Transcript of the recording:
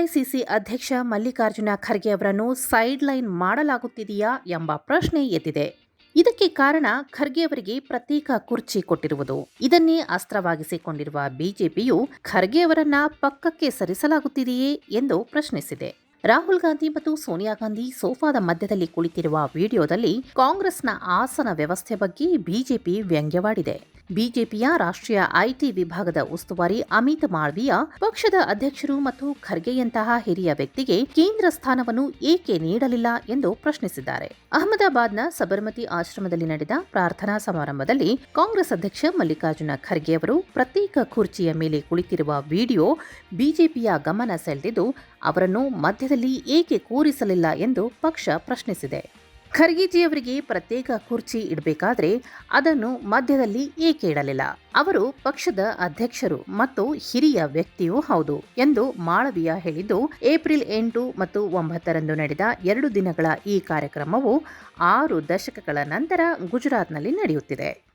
AICC ಅಧ್ಯಕ್ಷ ಮಲ್ಲಿಕಾರ್ಜುನ ಖರ್ಗೆ ಅವರನ್ನು side line ಮಾಡಲಾಗುತ್ತಿದೆಯಾ ಎಂಬ ಪ್ರಶ್ನೆ ಎದ್ದಿದೆ. ಇದಕ್ಕೆ ಕಾರಣ ಖರ್ಗೆ ಅವರಿಗೆ ಪ್ರತ್ಯೇಕ ಕುರ್ಚಿ ಕೊಟ್ಟಿರುವುದು. ಇದನ್ನೇ ಅಸ್ತ್ರವಾಗಿಸಿಕೊಂಡಿರುವ ಬಿಜೆಪಿಯು ಖರ್ಗೆ ಅವರನ್ನ ಪಕ್ಕಕ್ಕೆ ಸರಿಸಲಾಗುತ್ತಿದೆಯೇ ಎಂದು ಪ್ರಶ್ನಿಸಿದೆ. ರಾಹುಲ್ ಗಾಂಧಿ ಮತ್ತು ಸೋನಿಯಾ ಗಾಂಧಿ ಸೋಫಾದ ಮಧ್ಯದಲ್ಲಿ ಕುಳಿತಿರುವ ವಿಡಿಯೋದಲ್ಲಿ ಕಾಂಗ್ರೆಸ್ನ ಆಸನ ವ್ಯವಸ್ಥೆ ಬಗ್ಗೆ ಬಿಜೆಪಿ ವ್ಯಂಗ್ಯವಾಡಿದೆ. ಬಿಜೆಪಿಯ ರಾಷ್ಟ್ರೀಯ ಐಟಿ ವಿಭಾಗದ ಉಸ್ತುವಾರಿ ಅಮಿತ್ ಮಾಳ್ವಿಯಾ ಪಕ್ಷದ ಅಧ್ಯಕ್ಷರು ಮತ್ತು ಖರ್ಗೆಯಂತಹ ಹಿರಿಯ ವ್ಯಕ್ತಿಗೆ ಕೇಂದ್ರ ಸ್ಥಾನವನ್ನು ಏಕೆ ನೀಡಲಿಲ್ಲ ಎಂದು ಪ್ರಶ್ನಿಸಿದ್ದಾರೆ. ಅಹಮದಾಬಾದ್ನ ಸಬರ್ಮತಿ ಆಶ್ರಮದಲ್ಲಿ ನಡೆದ ಪ್ರಾರ್ಥನಾ ಸಮಾರಂಭದಲ್ಲಿ ಕಾಂಗ್ರೆಸ್ ಅಧ್ಯಕ್ಷ ಮಲ್ಲಿಕಾರ್ಜುನ ಖರ್ಗೆ ಅವರು ಪ್ರತ್ಯೇಕ ಕುರ್ಚಿಯ ಮೇಲೆ ಕುಳಿತಿರುವ ವಿಡಿಯೋ ಬಿಜೆಪಿಯ ಗಮನ ಸೆಳೆದಿದ್ದು, ಅವರನ್ನು ಮಧ್ಯದಲ್ಲಿ ಏಕೆ ಕೂರಿಸಲಿಲ್ಲ ಎಂದು ಪಕ್ಷ ಪ್ರಶ್ನಿಸಿದೆ. ಖರ್ಗೆಜಿಯವರಿಗೆ ಪ್ರತ್ಯೇಕ ಕುರ್ಚಿ ಇಡಬೇಕಾದ್ರೆ ಅದನ್ನು ಮಧ್ಯದಲ್ಲಿ ಏಕೆ ಇಡಲಿಲ್ಲ? ಅವರು ಪಕ್ಷದ ಅಧ್ಯಕ್ಷರು ಮತ್ತು ಹಿರಿಯ ವ್ಯಕ್ತಿಯೂ ಹೌದು ಎಂದು ಮಾಳವಿಯ ಹೇಳಿದ್ದು, ಏಪ್ರಿಲ್ ಎಂಟು ಮತ್ತು ಒಂಬತ್ತರಂದು ನಡೆದ ಎರಡು ದಿನಗಳ ಈ ಕಾರ್ಯಕ್ರಮವು ಆರು ದಶಕಗಳ ನಂತರ ಗುಜರಾತ್ನಲ್ಲಿ ನಡೆಯುತ್ತಿದೆ.